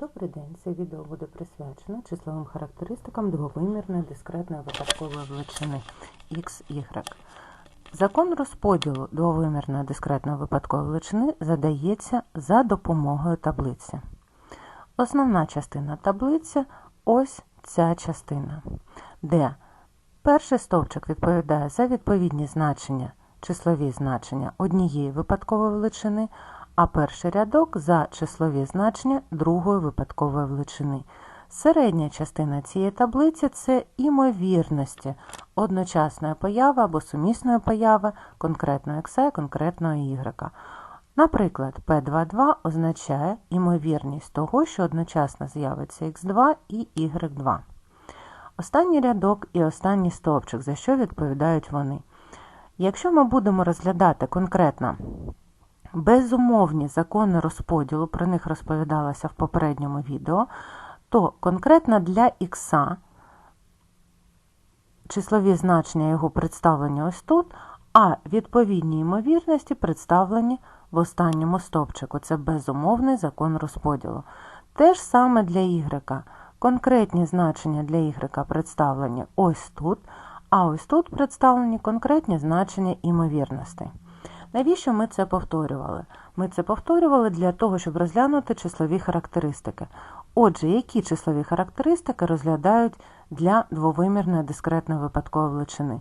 Добрий день, це відео буде присвячено числовим характеристикам двовимірної дискретної випадкової величини x, y. Закон розподілу двовимірної дискретної випадкової величини задається за допомогою таблиці. Основна частина таблиці ось ця частина, де перший стовпчик відповідає за відповідні значення, числові значення однієї випадкової величини, а перший рядок за числові значення другої випадкової величини. Середня частина цієї таблиці це імовірності одночасної появи або сумісної появи конкретного і конкретного y. Наприклад, P22 означає імовірність того, що одночасно з'явиться x2 і y2. Останній рядок і останній стовпчик, за що відповідають вони. Якщо ми будемо розглядати конкретно безумовні закони розподілу, про них розповідалося в попередньому відео, то конкретно для х числові значення його представлені ось тут, а відповідні ймовірності представлені в останньому стовпчику. Це безумовний закон розподілу. Те ж саме для y. Конкретні значення для y представлені ось тут, а ось тут представлені конкретні значення імовірностей. Навіщо ми це повторювали? Ми це повторювали для того, щоб розглянути числові характеристики. Отже, які числові характеристики розглядають для двовимірної дискретної випадкової величини?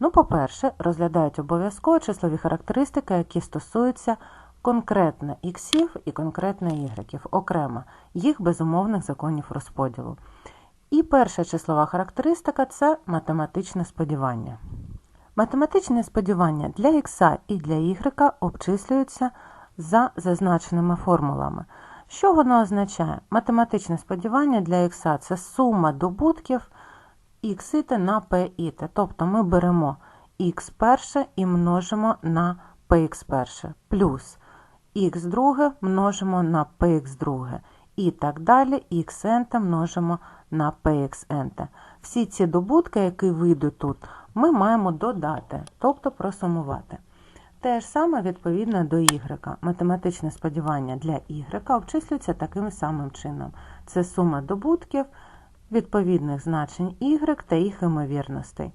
Ну, по-перше, розглядають обов'язково числові характеристики, які стосуються конкретно іксів і конкретно ігреків, окремо їх безумовних законів розподілу. І перша числова характеристика це математичне сподівання. Математичне сподівання для х і для y обчислюються за зазначеними формулами. Що воно означає? Математичне сподівання для х це сума добутків х на p Тобто ми беремо х перше і множимо на px перше, плюс х друге множимо на px друге. І так далі xn множимо на pxn. Всі ці добутки, які вийдуть тут, ми маємо додати, тобто просумувати. Те ж саме відповідно до y. Математичне сподівання для y обчислюється таким самим чином. Це сума добутків відповідних значень y та їх ймовірностей.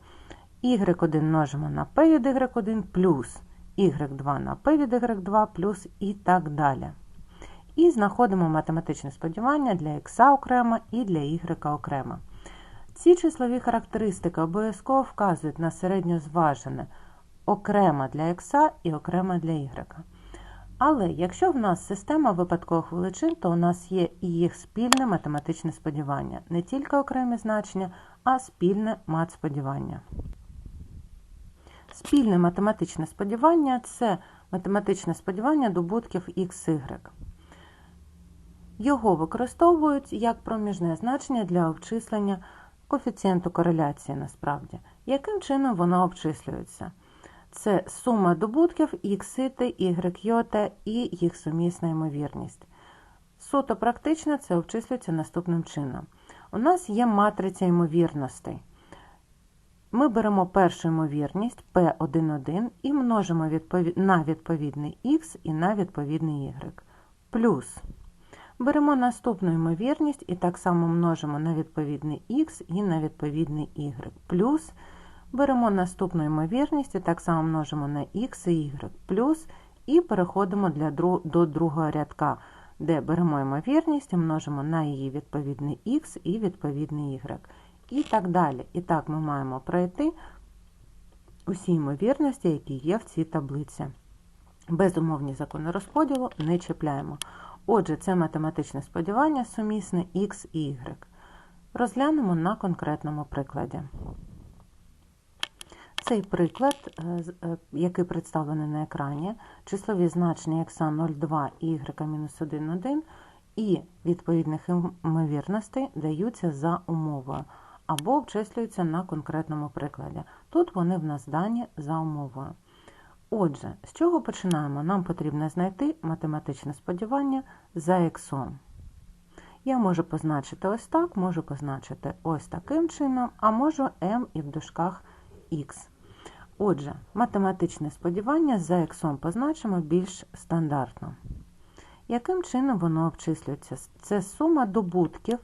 y1 множимо на p від y1 плюс y2 на p від y2 плюс і так далі. І знаходимо математичне сподівання для x окремо і для y окремо. Ці числові характеристики обов'язково вказують на середньозважене окремо для х і окремо для y. Але якщо в нас система випадкових величин, то у нас є і їх спільне математичне сподівання. Не тільки окремі значення, а спільне мат-сподівання. Спільне математичне сподівання це математичне сподівання добутків XY. Його використовують як проміжне значення для обчислення коефіцієнту кореляції насправді. Яким чином воно обчислюється? Це сума добутків x, y, j і їх сумісна ймовірність. Суто практично це обчислюється наступним чином. У нас є матриця ймовірностей. Ми беремо першу ймовірність P11 і множимо на відповідний x і на відповідний y. Плюс беремо наступну ймовірність і так само множимо на відповідний x і на відповідний y. Плюс беремо наступну ймовірність і так само множимо на x і y. Плюс і переходимо для, до другого рядка, де беремо ймовірність і множимо на її відповідний x і відповідний y. І так далі. І так ми маємо пройти усі ймовірності, які є в цій таблиці. Безумовні закони розподілу не чіпляємо. Отже, це математичне сподівання сумісне x і y. Розглянемо на конкретному прикладі. Цей приклад, е, е, який представлений на екрані, числові значення x02 і y-1,1 і відповідних ймовірностей даються за умовою або обчислюються на конкретному прикладі. Тут вони в нас дані за умовою. Отже, з чого починаємо? Нам потрібно знайти математичне сподівання за x. Я можу позначити ось так, можу позначити ось таким чином, а можу m і в дужках x. Отже, математичне сподівання за x позначимо більш стандартно. Яким чином воно обчислюється? Це сума добутків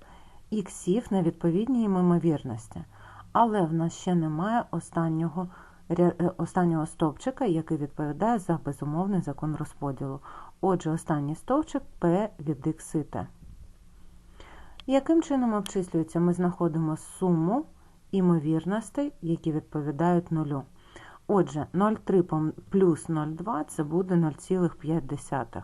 іксів на відповідній ймовірності. Але в нас ще немає останнього, останнього стовпчика, який відповідає за безумовний закон розподілу. Отже, останній стовпчик P від x і t. Яким чином обчислюється? Ми знаходимо суму імовірностей, які відповідають нулю. Отже, 0,3 плюс 0,2 це буде 0,5.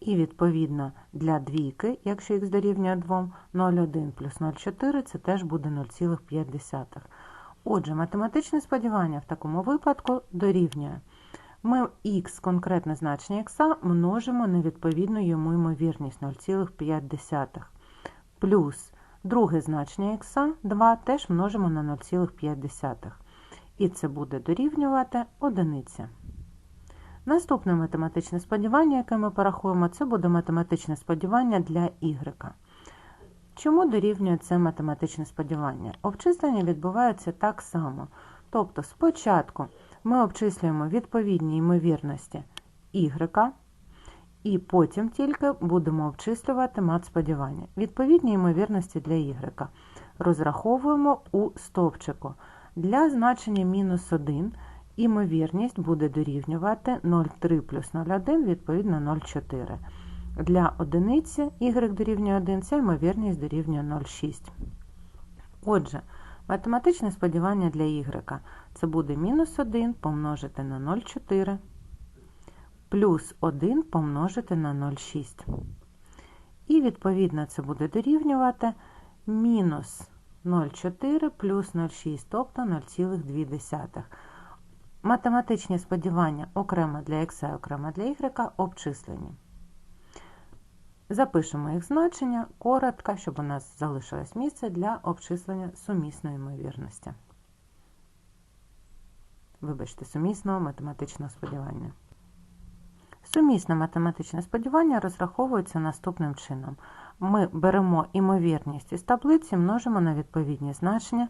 І відповідно для двійки, якщо х дорівнює 2, 0,1 плюс 0,4 це теж буде 0,5. Отже, математичне сподівання в такому випадку дорівнює. Ми х, конкретне значення х, множимо на відповідну йому ймовірність 0,5. Плюс друге значення х, 2, теж множимо на 0,5. І це буде дорівнювати одиниці. Наступне математичне сподівання, яке ми порахуємо, це буде математичне сподівання для y. Чому дорівнює це математичне сподівання? Обчислення відбувається так само. Тобто спочатку ми обчислюємо відповідні ймовірності y, і потім тільки будемо обчислювати мат-сподівання. Відповідні ймовірності для y розраховуємо у стовпчику. Для значення мінус 1 імовірність буде дорівнювати 0,3 плюс 0,1, відповідно 0,4. Для одиниці y дорівнює 1, ця ймовірність дорівнює 0,6. Отже, математичне сподівання для y це буде мінус 1 помножити на 0,4 плюс 1 помножити на 0,6. І відповідно це буде дорівнювати мінус 0,4 плюс 0,6, тобто 0,2. Математичні сподівання окремо для x і окремо для y обчислені. Запишемо їх значення коротко, щоб у нас залишилось місце для обчислення сумісної ймовірності. Вибачте, сумісного математичного сподівання. Сумісне математичне сподівання розраховується наступним чином. Ми беремо імовірність із таблиці, множимо на відповідні значення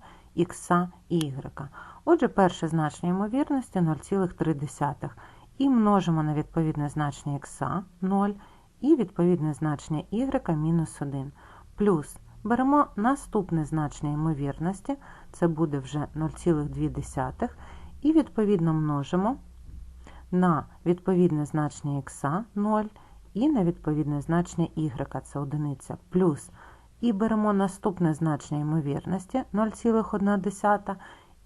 х і y. Отже, перше значення ймовірності 0,3 і множимо на відповідне значення х 0 і відповідне значення y мінус 1. Плюс беремо наступне значення ймовірності, це буде вже 0,2, і відповідно множимо на відповідне значення х 0 і на відповідне значення y, це одиниця, плюс і беремо наступне значення ймовірності 0,1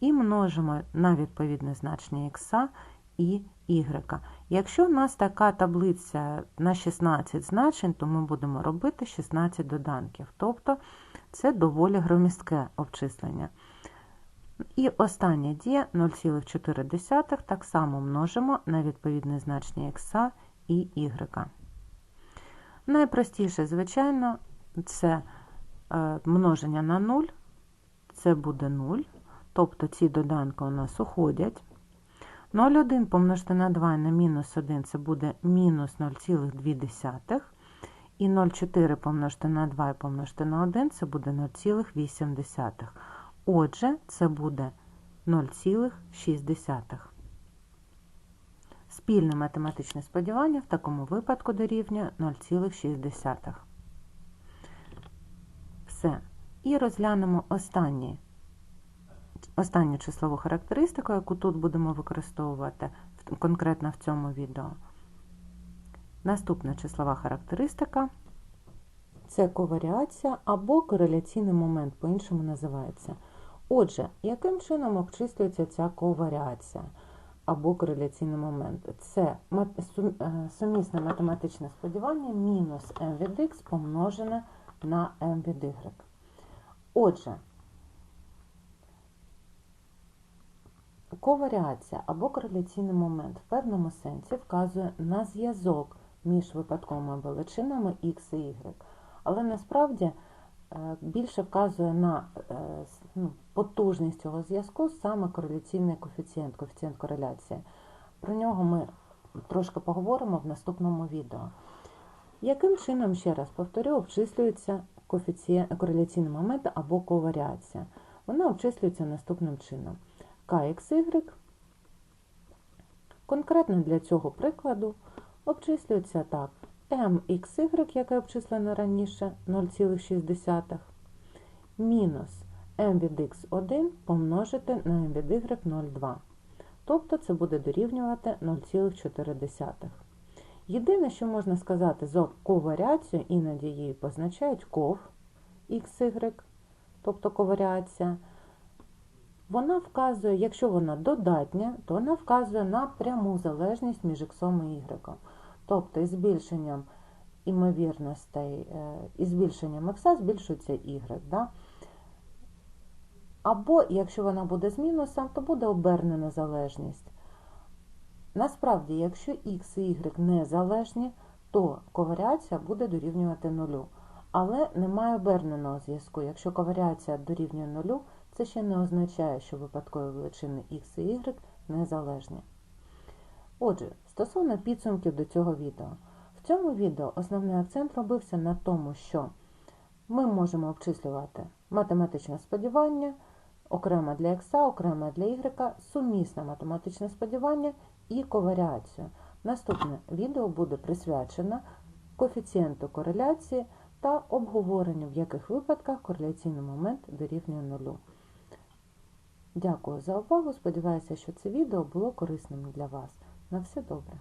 і множимо на відповідне значення х і y. Якщо у нас така таблиця на 16 значень, то ми будемо робити 16 доданків. Тобто це доволі громістке обчислення. І остання дія 0,4 так само множимо на відповідне значення х і y. Найпростіше, звичайно, це е, множення на 0, це буде 0, тобто ці доданки у нас уходять. 0,1 помножити на 2 на мінус 1 це буде мінус 0,2. І 0,4 помножити на 2 і помножити на 1 це буде 0,8. Отже, це буде 0,6. Спільне математичне сподівання в такому випадку дорівнює 0,6. Все. І розглянемо останнє, останню числову характеристику, яку тут будемо використовувати конкретно в цьому відео. Наступна числова характеристика це коваріація або кореляційний момент, по-іншому називається. Отже, яким чином обчислюється ця коваріація або кореляційний момент? Це сумісне математичне сподівання мінус m від x помножене на m від y. Отже, коваріація або кореляційний момент в певному сенсі вказує на зв'язок між випадковими величинами x і y. Але насправді більше вказує на ну, потужність цього зв'язку саме кореляційний коефіцієнт, коефіцієнт кореляції. Про нього ми трошки поговоримо в наступному відео. Яким чином, ще раз повторю, обчислюється кореляційний момент або коваріація? Вона обчислюється наступним чином. KXY конкретно для цього прикладу обчислюється так. mxy, яке обчислено раніше 0,6, мінус m від x1 помножити на m від y 0,2. Тобто це буде дорівнювати 0,4. Єдине, що можна сказати за коваріацію, іноді її позначають ков xy, тобто коваріація, вона вказує, якщо вона додатня, то вона вказує на пряму залежність між x і y. Тобто із збільшенням імовірностей, е, із збільшенням x збільшується y. Да? Або, якщо вона буде з мінусом, то буде обернена залежність. Насправді, якщо x і y незалежні, то коваріація буде дорівнювати нулю. Але немає оберненого зв'язку. Якщо коваріація дорівнює нулю, це ще не означає, що випадкові величини x і y незалежні. Отже, стосовно підсумків до цього відео. В цьому відео основний акцент робився на тому, що ми можемо обчислювати математичне сподівання, окремо для x, окремо для y, сумісне математичне сподівання і коваріацію. Наступне відео буде присвячено коефіцієнту кореляції та обговоренню, в яких випадках кореляційний момент дорівнює нулю. Дякую за увагу. Сподіваюся, що це відео було корисним для вас. На все добре!